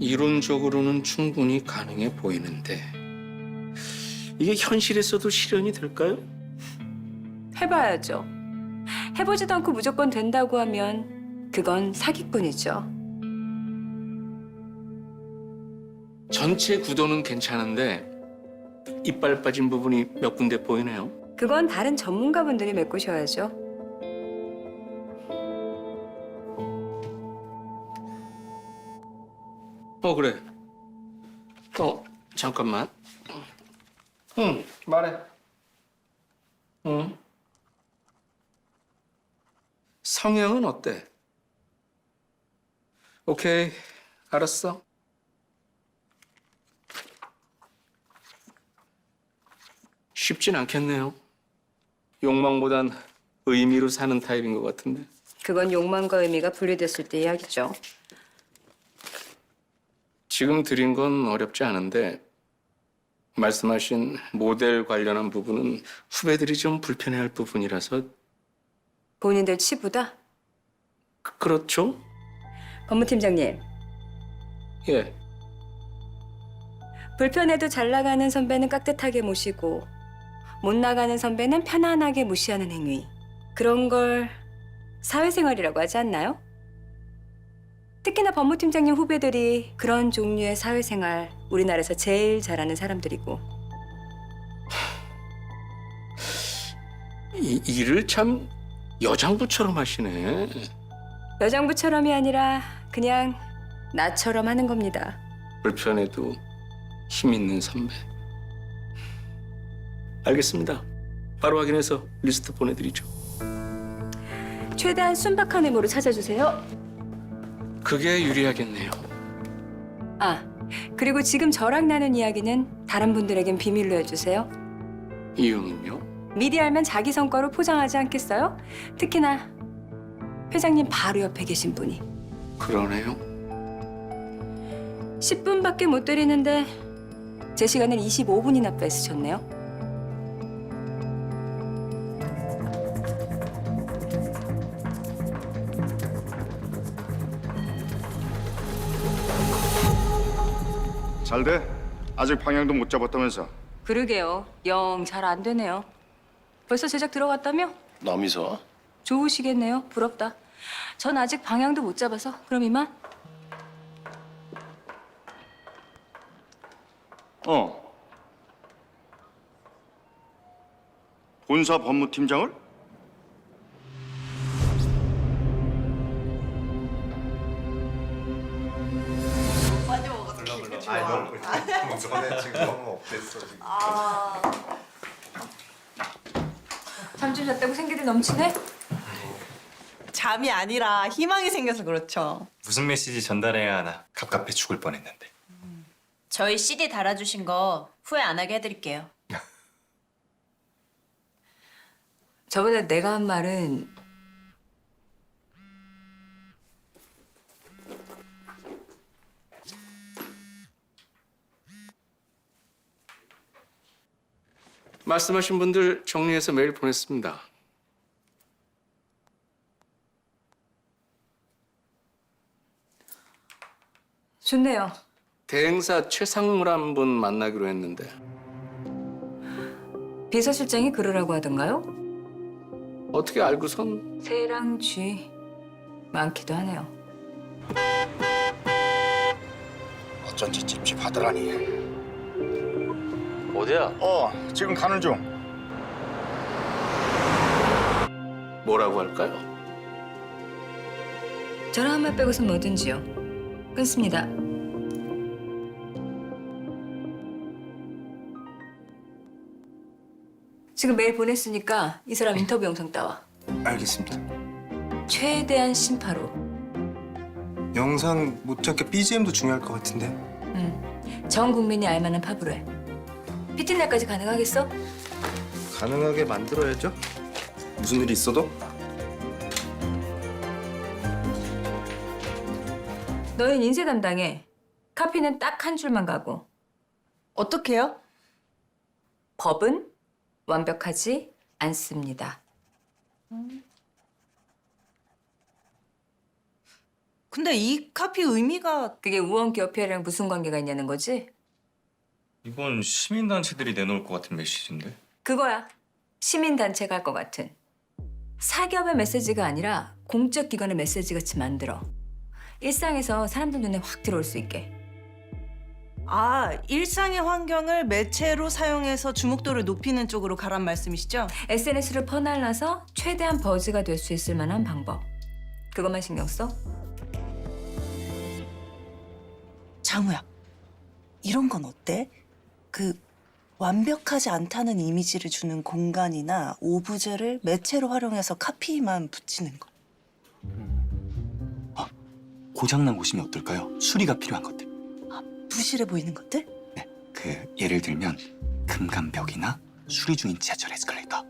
이론적으로는 충분히 가능해 보이는데 이게 현실에서도 실현이 될까요? 해봐야죠. 해보지도 않고 무조건 된다고 하면 그건 사기꾼이죠. 전체 구도는 괜찮은데 이빨 빠진 부분이 몇 군데 보이네요. 그건 다른 전문가분들이 메꾸셔야죠. 어 그래. 어 잠깐만. 응 말해. 응. 성향은 어때? 오케이 알았어. 쉽진 않겠네요. 욕망보단 의미로 사는 타입인 것 같은데. 그건 욕망과 의미가 분리됐을 때 이야기죠. 지금 드린 건 어렵지 않은데 말씀하신 모델 관련한 부분은 후배들이 좀 불편해할 부분이라서 본인들 치부다? 그- 그렇죠? 법무팀장님, 예. 불편해도 잘 나가는 선배는 깍듯하게 모시고 못 나가는 선배는 편안하게 무시하는 행위. 그런 걸 사회생활이라고 하지 않나요? 특히나 법무팀장님 후배들이 그런 종류의 사회생활 우리나라에서 제일 잘하는 사람들이고 이, 일을 참 여장부처럼 하시네. 여장부처럼이 아니라 그냥 나처럼 하는 겁니다. 불편해도 힘 있는 선배. 알겠습니다. 바로 확인해서 리스트 보내드리죠. 최대한 순박한 외모로 찾아주세요. 그게 유리하겠네요. 아, 그리고 지금 저랑 나눈 이야기는 다른 분들에겐 비밀로 해주세요. 이유는요? 미리 알면 자기 성과로 포장하지 않겠어요? 특히나 회장님 바로 옆에 계신 분이 그러네요. 10분밖에 못 드리는데 제 시간을 25분이나 뺏으셨네요. 잘 돼? 아직 방향도 못 잡았다면서. 그러게요. 영 잘 안 되네요. 벌써 제작 들어갔다며? 남이서 좋으시겠네요. 부럽다. 전 아직 방향도 못 잡아서 그럼 이만. 어. 본사 법무팀장을? 전에 지금 너무 업됐어 지금. 잠좀 잤다고 생기들 넘치네? 잠이 아니라 희망이 생겨서 그렇죠. 무슨 메시지 전달해야 하나 갑갑해 죽을 뻔했는데. 저희 CD 달아주신 거 후회 안 하게 해드릴게요. 저번에 내가 한 말은 말씀하신 분들 정리해서 메일 보냈습니다. 좋네요. 대행사 최상무란 분 만나기로 했는데 비서실장이 그러라고 하던가요? 어떻게 알고선 새랑 쥐 많기도 하네요. 어쩐지 찝찝하더라니. 어디야? 어, 지금 가는 중. 뭐라고 할까요? 저랑 한말 빼고선 뭐든지요. 끊습니다. 지금 메일 보냈으니까 이 사람 인터뷰 영상 따와. 알겠습니다. 최대한 심파로. 영상 못지않게 BGM도 중요할 것 같은데. 응. 전 국민이 알만한 팝으로 해. 피팅 날까지 가능하겠어? 가능하게 만들어야죠. 무슨 일이 있어도 너는 인쇄 담당해. 카피는 딱 한 줄만 가고. 어떻게요? 법은 완벽하지 않습니다. 근데 이 카피 의미가 그게 우원기업회랑 무슨 관계가 있냐는 거지? 이건 시민단체들이 내놓을 것 같은 메시지인데? 그거야. 시민단체가 할 것 같은. 사기업의 메시지가 아니라 공적 기관의 메시지 같이 만들어. 일상에서 사람들 눈에 확 들어올 수 있게. 아 일상의 환경을 매체로 사용해서 주목도를 높이는 쪽으로 가란 말씀이시죠? SNS를 퍼날라서 최대한 버즈가 될 수 있을 만한 방법. 그것만 신경 써? 장우야, 이런 건 어때? 그 완벽하지 않다는 이미지를 주는 공간이나 오브제를 매체로 활용해서 카피만 붙이는 거. 고장난 곳이면 어떨까요? 수리가 필요한 것들. 부실해 보이는 것들? 네, 그 예를 들면 금감벽이나 수리 중인 지하철 에스컬레이터.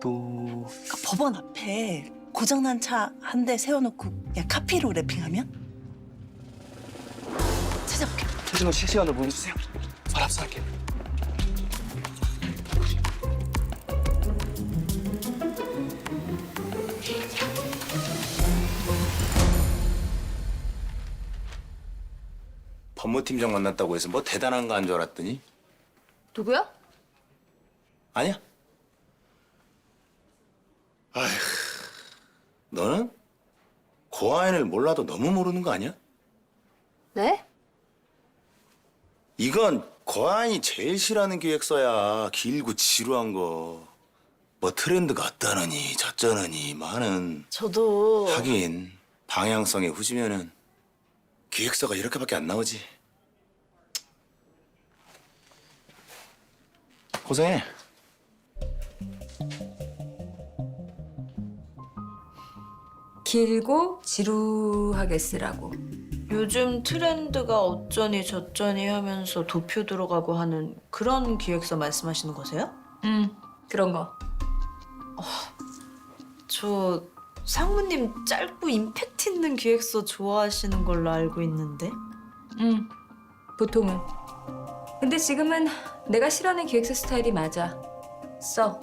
또그 법원 앞에 고장난 차 한 대 세워놓고 그냥 카피로 랩핑하면? 찾아볼게. 최진호 실시간으로 보내주세요. 바로 합수할게 법무팀장 만났다고 해서 뭐 대단한 거 한 줄 알았더니 누구야? 아니야. 아휴, 너는 고아인을 몰라도 너무 모르는 거 아니야? 네? 이건 고아인이 제일 싫어하는 기획서야. 길고 지루한 거. 뭐 트렌드가 어떠느니 저쩌느니 많은 저도 하긴 방향성에 후지면은 기획서가 이렇게밖에 안 나오지. 고생해. 길고 지루하게 쓰라고. 요즘 트렌드가 어쩌니 저쩌니 하면서 도표 들어가고 하는 그런 기획서 말씀하시는 거세요? 음, 그런 거. 저 상무님 짧고 임팩트 있는 기획서 좋아하시는 걸로 알고 있는데 음, 보통은. 근데 지금은 내가 싫어하는 기획서 스타일이 맞아. 써.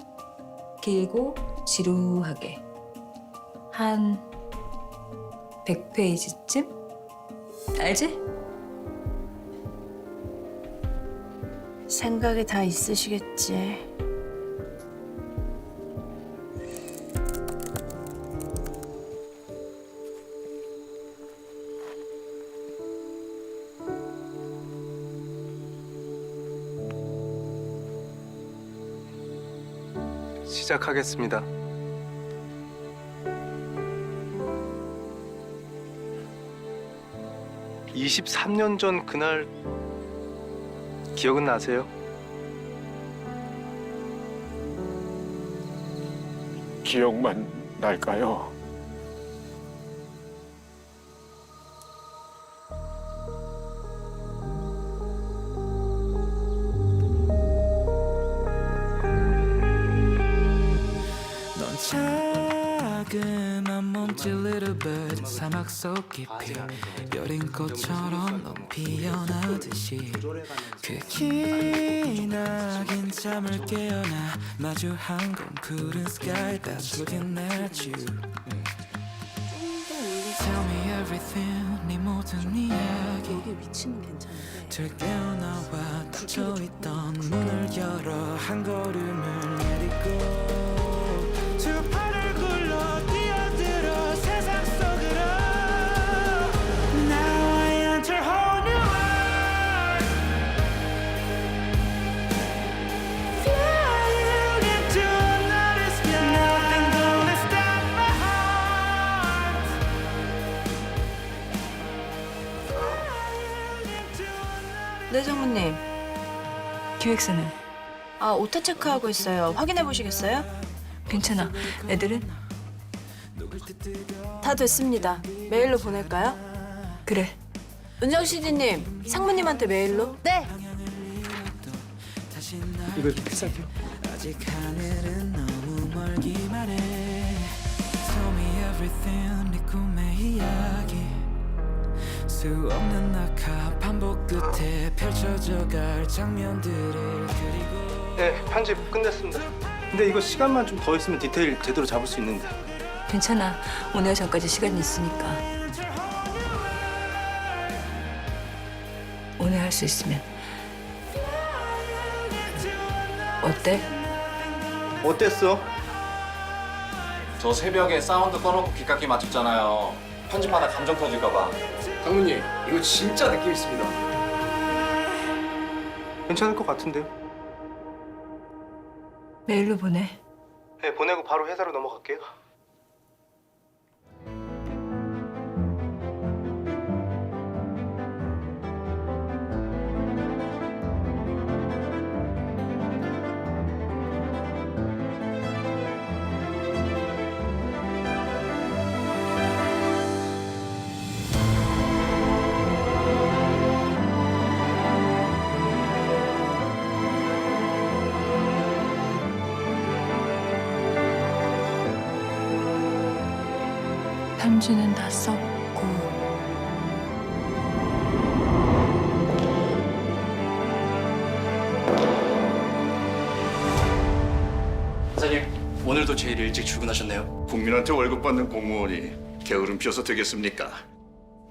길고 지루하게. 한 100페이지쯤? 알지? 생각이 다 있으시겠지 시작하겠습니다. (23년) 전 그날 기억은 나세요? 기억만 날까요? 사막 속 깊이 여린 꽃처럼 넌 피어나듯이 그 기나긴 잠을 깨어나 마주한 건 푸른 sky that's looking at you Tell me everything 네 모든 이야기. 여기 위치는 괜찮은데. 들 깨어나와 닫혀있던 문을 열어 한 걸음을 내딛고 기획서는? 아 오타 체크하고 있어요 확인해 보시겠어요? 괜찮아. 애들은? 다 됐습니다 메일로 보낼까요? 그래. 은정 CD님 상무님한테 메일로 네 이거 이렇게 비쌀게요. 아직 하늘은 너무 멀기만 해 Tell me everything 수 없는 낙하 반복 끝에 펼쳐져갈 장면들을 그리고 네, 편집 끝냈습니다. 근데 이거 시간만 좀 더 있으면 디테일 제대로 잡을 수 있는데. 괜찮아. 오늘 전까지 시간이 있으니까. 오늘 할 수 있으면 어때? 어땠어? 저 새벽에 사운드 꺼놓고 귀깎기 맞췄잖아요. 편집하다 감정 터질까봐. 장모님 이거 진짜 느낌 있습니다. 괜찮을 것 같은데요? 메일로 보내. 네 보내고 바로 회사로 넘어갈게요. 편지는 다 썼고 사장님 오늘도 제일 일찍 출근하셨네요. 국민한테 월급 받는 공무원이 게으름 피워서 되겠습니까?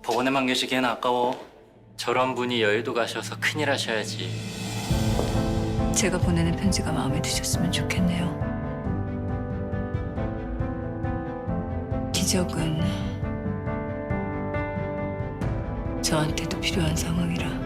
법원에만 계시기엔 아까워. 저런 분이 여의도 가셔서 큰일 하셔야지. 제가 보내는 편지가 마음에 드셨으면 좋겠네요. 기적은 저한테도 필요한 상황이라